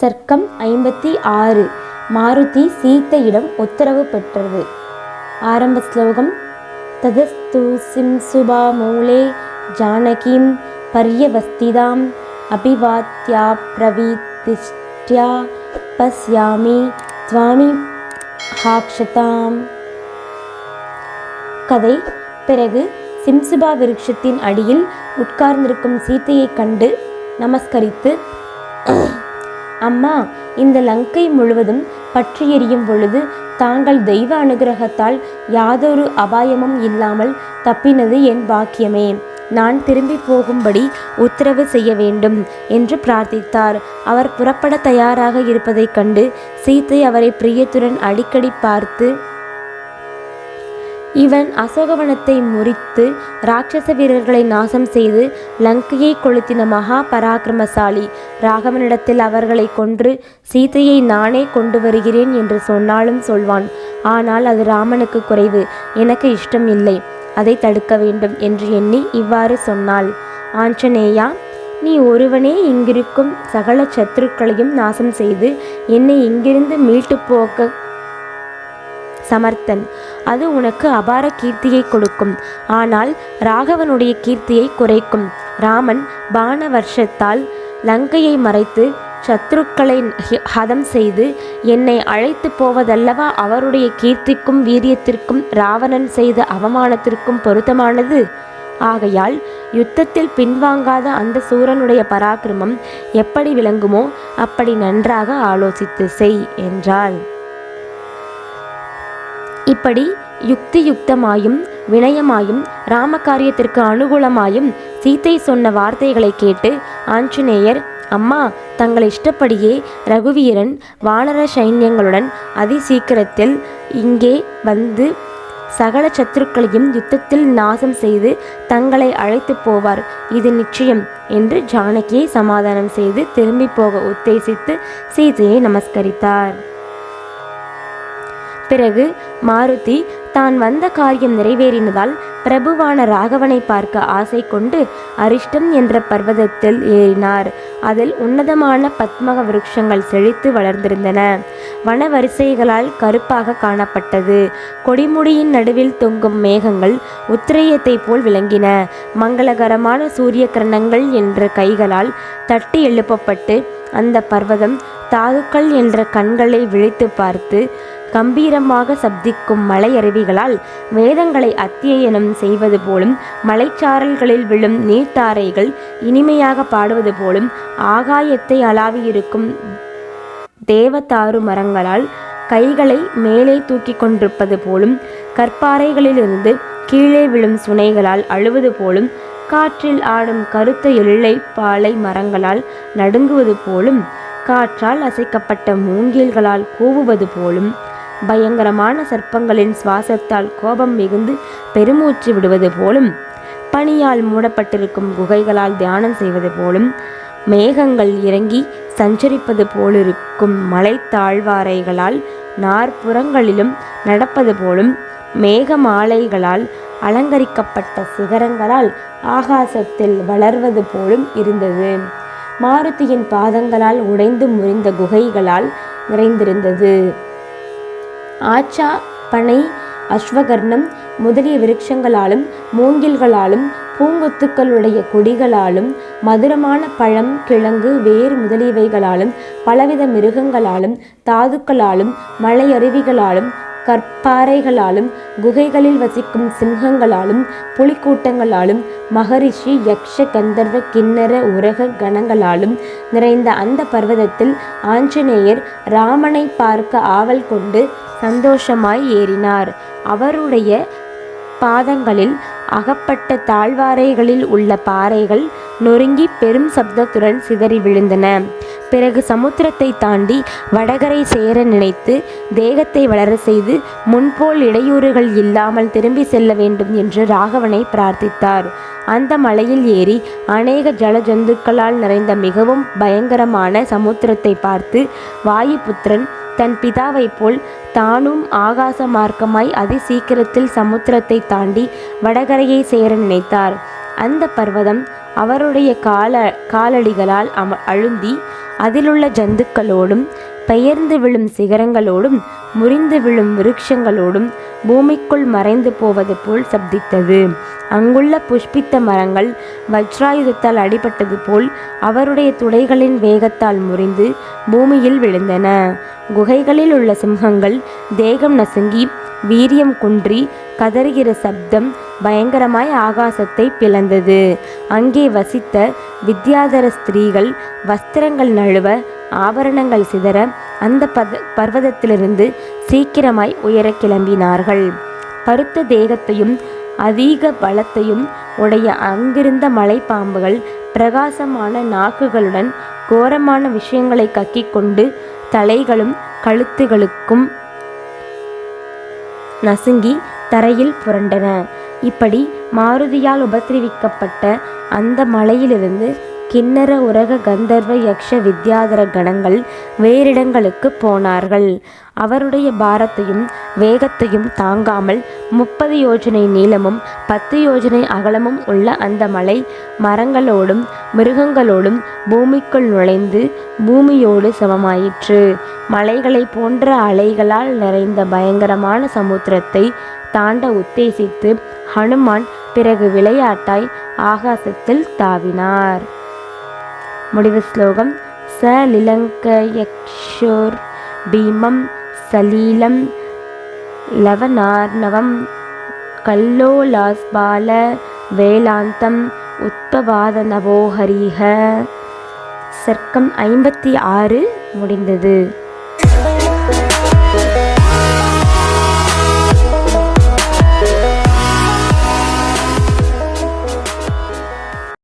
சர்க்கம் ஐம்பத்தி ஆறு. மாருதி சீத்தையிடம் உத்தரவு பெற்றது. ஆரம்ப ஸ்லோகம். ததஸ்து சிம் சுபா மூலே ஜானகிம் பரியவஸ்திதாம் அபிவாத்யா பிரவீதிஷ்டியா பஸ்யாமி சுவாமி ஹாக்ஷதாம். கதை. பிறகு சிம்சுபா விருட்சத்தின் அடியில் உட்கார்ந்திருக்கும் சீத்தையை கண்டு நமஸ்கரித்து அம்மா இந்த லங்கை முழுவதும் பற்றி எரியும் பொழுது தாங்கள் தெய்வ அனுகிரகத்தால் யாதொரு அபாயமும் இல்லாமல் தப்பினது என் பாக்கியமே. நான் திரும்பி போகும்படி உத்தரவு செய்ய வேண்டும் என்று பிரார்த்தித்தார். அவர் புறப்பட தயாராக இருப்பதைக் கண்டு சீத்தை அவரை பிரியத்துடன் அடிக்கடி பார்த்து இவன் அசோகவனத்தை முறித்து ராட்சச வீரர்களை நாசம் செய்து லங்கையை கொளுத்தின மகா பராக்கிரமசாலி. ராகவனிடத்தில் அவர்களை கொன்று சீதையை நானே கொண்டு வருகிறேன் என்று சொன்னாலும் சொல்வான். ஆனால் அது ராமனுக்கு குறைவு. எனக்கு இஷ்டம் இல்லை. அதை தடுக்க வேண்டும் என்று எண்ணி இவ்வாறு சொன்னாள். ஆஞ்சநேயா நீ ஒருவனே இங்கிருக்கும் சகல சத்துருக்களையும் நாசம் செய்து என்னை இங்கிருந்து மீட்டு போக்க சமர்த்தன். அது உனக்கு அபார கீர்த்தியை கொடுக்கும். ஆனால் ராகவனுடைய கீர்த்தியை குறைக்கும். ராமன் பான வருஷத்தால் லங்கையை மறைத்து சத்ருக்களை ஹி- ஹதம் செய்து என்னை அழைத்து போவதல்லவா அவருடைய கீர்த்திக்கும் வீரியத்திற்கும் ராவணன் செய்த அவமானத்திற்கும் பொருத்தமானது? ஆகையால் யுத்தத்தில் பின்வாங்காத அந்த சூரனுடைய பராக்கிரமம் எப்படி விளங்குமோ அப்படி நன்றாக ஆலோசித்து செய் என்றாள். இப்படி யுக்தி யுக்தமாயும் வினயமாயும் ராமகாரியத்திற்கு அனுகூலமாயும் சீத்தை சொன்ன வார்த்தைகளை கேட்டு ஆஞ்சநேயர் அம்மா தங்கள் இஷ்டப்படியே ரகுவீரன் வானர சைன்யங்களுடன் அதிசீக்கிரத்தில் இங்கே வந்து சகல சத்துருக்களையும் யுத்தத்தில் நாசம் செய்து தங்களை அழைத்து போவார். இது நிச்சயம் என்று ஜானகியை சமாதானம் செய்து திரும்பி போக உத்தேசித்து சீதையை நமஸ்கரித்தார். பிறகு மாருதி தான் வந்த காரியம் நிறைவேறினதால் பிரபுவான ராகவனை பார்க்க ஆசை கொண்டு அரிஷ்டம் என்ற பர்வதத்தில் ஏறினார். அதில் உன்னதமான பத்மக விருட்சங்கள் செழித்து வளர்ந்திருந்தன. வனவரிசைகளால் கருப்பாக காணப்பட்டது. கொடிமுடியின் நடுவில் தொங்கும் மேகங்கள் உத்திரேயத்தை போல் விளங்கின. மங்களகரமான சூரிய கிரணங்கள் என்ற கைகளால் தட்டி எழுப்பப்பட்டு அந்த பர்வதம் தாதுக்கள் என்ற கண்களை விழித்து பார்த்து கம்பீரமாக சப்திக்கும் மலையருவிகளால் வேதங்களை அத்தியனம் செய்வது போலும் மலைச்சாரல்களில் விழும் நீர்த்தாரைகள் இனிமையாக பாடுவது போலும் ஆகாயத்தை அளாவியிருக்கும் தேவதாரு மரங்களால் கைகளை மேலே தூக்கி கொண்டிருப்பது போலும் கற்பாறைகளிலிருந்து கீழே விழும் சுனைகளால் அழுவது போலும் காற்றில் ஆடும் கருத்த எல்லை பாலை மரங்களால் நடுங்குவது போலும் காற்றால் அசைக்கப்பட்ட மூங்கில்களால் கூவுவது போலும் பயங்கரமான சர்ப்பங்களின் சுவாசத்தால் கோபம் மிகுந்து பெருமூச்சு விடுவது போலும் பனியால் மூடப்பட்டிருக்கும் குகைகளால் தியானம் செய்வது போலும் மேகங்கள் இறங்கி சஞ்சரிப்பது போலிருக்கும் மலை தாழ்வாரைகளால் நாற்புறங்களிலும் நடப்பது போலும் மேக மாலைகளால் அலங்கரிக்கப்பட்ட சிகரங்களால் ஆகாசத்தில் வளர்வது போலும் இருந்தது. மாருதியின் பாதங்களால் உடைந்து முறிந்த குகைகளால் நிறைந்திருந்தது. ஆச்சா பனை அஸ்வகர்ணம் முதலிய விருட்சங்களாலும் மூங்கில்களாலும் பூங்கொத்துக்களுடைய கொடிகளாலும் மதுரமான பழம் கிழங்கு வேர் முதலியவைகளாலும் பலவித மிருகங்களாலும் தாதுக்களாலும் மலையருவிகளாலும் கற்பாறைகளாலும் குகைகளில் வசிக்கும் சிங்கங்களாலும் புலிக்கூட்டங்களாலும் மகரிஷி யக்ஷ கந்தர்வ கிண்ணற உரக கணங்களாலும் நிறைந்த அந்த பர்வதத்தில் ஆஞ்சநேயர் ராமனை பார்க்க ஆவல் கொண்டு சந்தோஷமாய் ஏறினார். அவருடைய பாதங்களில் அகப்பட்ட தாழ்வாரைகளில் உள்ள பாறைகள் நொறுங்கி பெரும் சப்தத்துடன் சிதறி விழுந்தன. பிறகு சமுத்திரத்தை தாண்டி வடகரை சேர நினைத்து தேகத்தை வளர செய்து முன்போல் இடையூறுகள் இல்லாமல் திரும்பி செல்ல வேண்டும் என்று ராகவனை பிரார்த்தித்தார். அந்த மலையில் ஏறி அநேக ஜலஜந்துக்களால் நிறைந்த மிகவும் பயங்கரமான சமுத்திரத்தை பார்த்து வாயுபுத்திரன் தன் பிதாவைப் போல் தானும் ஆகாச மார்க்கமாய் அதிசீக்கிரத்தில் சமுத்திரத்தை தாண்டி வடகரையை சேர நினைத்தார். அந்த பர்வதம் அவருடைய கால காலடிகளால் அம அழுந்தி அதிலுள்ள ஜந்துக்களோடும் பெயர்ந்து விழும் சிகரங்களோடும் முறிந்து விழும் விருட்சங்களோடும் பூமிக்குள் மறைந்து போவது போல் சப்தித்தது. அங்குள்ள புஷ்பித்த மரங்கள் வஜ்ராயுதத்தால் அடிபட்டது போல் அவருடைய துடைகளின் வேகத்தால் முறிந்து பூமியில் விழுந்தன. குகைகளில் உள்ள சிம்ஹங்கள் தேகம் நசுங்கி வீரியம் குன்றி கதறுகிற சப்தம் பயங்கரமாய் ஆகாசத்தை பிளந்தது. அங்கே வசித்த வித்யாதர ஸ்திரீகள் வஸ்திரங்கள் நழுவ ஆபரணங்கள் சிதற அந்த பத பர்வதத்திலிருந்து சீக்கிரமாய் உயர கிளம்பினார்கள். பருத்த தேகத்தையும் அதிக பலத்தையும் உடைய அங்கிருந்த மலைப்பாம்புகள் பிரகாசமான நாக்குகளுடன் கோரமான விஷயங்களை கக்கிக் கொண்டு தலைகளும் கழுத்துகளுக்கும் நசுங்கி தரையில் புரண்டன. இப்படி மாருதியால் உபத்திரவிக்கப்பட்ட அந்த மலையிலிருந்து கிண்ணற உரக கந்தர்வ யக்ஷ வித்யாதர கணங்கள் வேறிடங்களுக்கு போனார்கள். அவருடைய பாரத்தையும் வேகத்தையும் தாங்காமல் முப்பது யோஜனை நீளமும் பத்து யோஜனை அகலமும் உள்ள அந்த மலை மரங்களோடும் மிருகங்களோடும் பூமிக்குள் நுழைந்து பூமியோடு சமமாயிற்று. மலைகளை போன்ற அலைகளால் நிறைந்த பயங்கரமான சமுத்திரத்தை தாண்ட உத்தேசித்து ஹனுமான் பிறகு விளையாட்டாய் ஆகாசத்தில் தாவினார். முடிவு ஸ்லோகம். ச லிலங்கயக்ஷோர் பீமம் சலீலம் லவனார்ணவம் கல்லோலாஸ்பால வேலாந்தம் உத்பவாதனவோஹரிஹ சர்க்கம் ஐம்பத்தி ஆறு முடிந்தது.